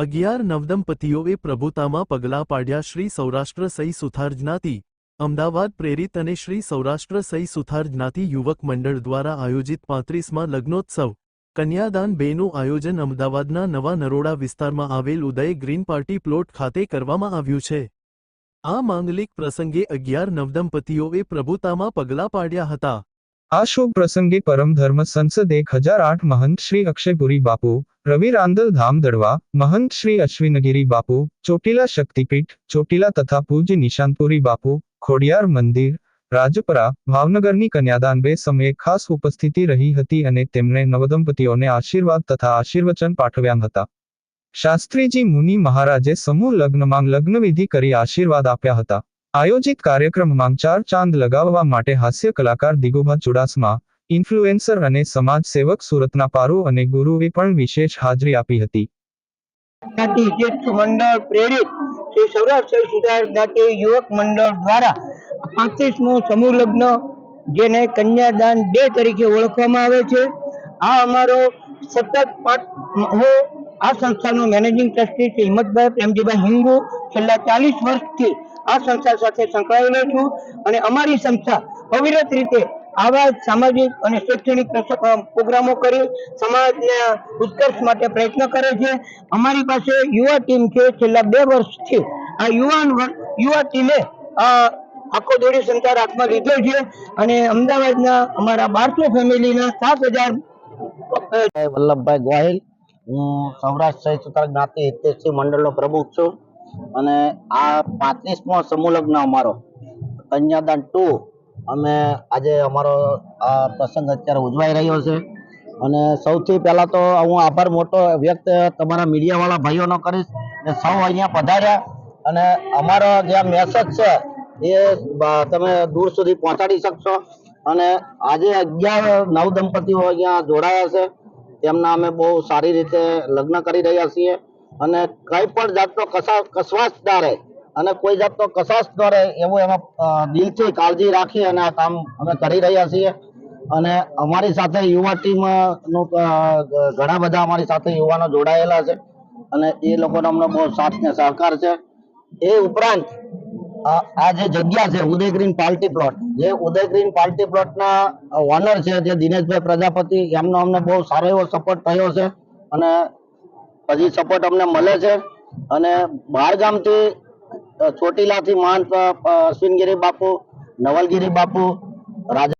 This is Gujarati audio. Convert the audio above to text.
અગિયાર નવદંપતિઓએ પ્રભુતામાં પગલાં પાડ્યા શ્રી સૌરાષ્ટ્ર સહી સુથાર અમદાવાદ પ્રેરિત અને શ્રી સૌરાષ્ટ્ર સહી સુથાર યુવક મંડળ દ્વારા આયોજિત પાંત્રીસમાં લગ્નોત્સવ, કન્યાદાન બેનું આયોજન અમદાવાદના નવા નરોડા વિસ્તારમાં આવેલ ઉદય ગ્રીન પાર્ટી પ્લોટ ખાતે કરવામાં આવ્યું છે. આ માંગલિક પ્રસંગે અગિયાર નવદંપતિઓએ પ્રભુતામાં પગલાં પાડ્યા હતા. આ શોક પ્રસંગે પરમ ધર્મ સંસદ એક હજાર આઠ મહંત શ્રી અક્ષયપુરી બાપુ, રવિ રાંદલ ધામ દડવા મહંત શ્રી અશ્વિનગીરી બાપુ, ચોટીલા શક્તિપીઠ, ચોટીલા તથા પૂજ્ય નિશાંતપુરી બાપુ, ખોડિયાર મંદિર, રાજપરા, ભાવનગરની કન્યાદાન બે સમયે ખાસ ઉપસ્થિતિ રહી હતી અને તેમણે નવદંપતીઓને આશીર્વાદ તથા આશીર્વચન પાઠવ્યા હતા. શાસ્ત્રીજી મુનિ મહારાજે સમૂહ લગ્નમાં લગ્નવિધિ કરી આશીર્વાદ આપ્યા હતા. આયોજિત કાર્યક્રમમાં ચાર ચાંદ લગાવવા માટે હાસ્ય કલાકાર દિગુભા ચુડાસમા, ઇન્ફ્લુએન્સર અને સમાજ સેવક સુરતના પારુ અને ગુરુએ પણ વિશેષ હાજરી આપી હતી. મંડળ પ્રેરિત શ્રી સૌરાષ્ટ્ર સુધાર જ્ઞાતિ યુવક મંડળ દ્વારા પાંત્રીસમો સમૂહ લગ્ન, જેને કન્યાદાન ડે તરીકે ઓળખવામાં આવે છે. આ અમારો સતત હું, આ સંસ્થાનો મેનેજિંગ ટ્રસ્ટી શ્રી હિંમતભાઈ પ્રેમજીભાઈ હિંગુ છેલ્લા ચાલીસ વર્ષથી આ સંસ્થા સાથે સંકળાયેલો છું અને અમારી સંસ્થા અવિરત રીતે આવા સામાજિક અને શૈક્ષણિક પ્રોગ્રામો કરી સમાજના ઉત્કર્ષ માટે પ્રયત્ન કરે છે. અમારી પાસે યુવા ટીમ છે. છેલ્લા બે વર્ષથી આ યુવાન યુવા ટીમે આખો દોડી સંચાર હાથમાં લીધો છે અને અમદાવાદના અમારા બારસો ફેમિલીના સાત હજાર વલ્લભભાઈ ગોહિલ. હું સૌરાષ્ટ્ર સહિત જ્ઞાતિ હિતેશી મંડળનો પ્રમુખ છું. અને આ પાંત્રીસમો સમૂહ લગ્ન અમારો, કન્યાદાન ટુ, અમે આજે અમારો આ પ્રસંગ અત્યારે ઉજવાઈ રહ્યો છે. અને સૌથી પહેલા તો હું આભાર મોટો વ્યક્ત તમારા મીડિયાવાળા ભાઈઓનો કરીશ ને સૌ અહીંયા પધાર્યા. અને અમારો જે મેસેજ છે એ તમે દૂર સુધી પહોંચાડી શકશો. અને આજે અગિયાર નવ દંપતીઓ અહીંયા જોડાયા છે. તેમના અમે બહુ સારી રીતે લગ્ન કરી રહ્યા છીએ. અને કઈ પણ જાતનો કસા કસવાશ ના રહે. અને કોઈ જાતનો કસાશ ન રહે એવું એમાં દિલથી કાળજી રાખી અને આ કામ અમે કરી રહ્યા છીએ. અને અમારી સાથે યુવા ટીમ ઘણા બધા અમારી સાથે યુવાનો જોડાયેલા છે. અને એ લોકોનો અમને બહુ સાથ ને સહકાર છે. એ ઉપરાંત આ જે જગ્યા છે, ઉદય ગ્રીન પાર્ટી પ્લોટ, જે ઉદય ગ્રીન પાર્ટી પ્લોટના ઓનર છે, જે દિનેશભાઈ પ્રજાપતિ, એમનો અમને બહુ સારો એવો સપોર્ટ થયો છે. અને હજી સપોર્ટ અમને મળે છે. અને બહાર ગામથી ચોટીલાથી મહંત અ, અશ્વિનગીરી બાપુ નવલગીરી બાપુ રાજા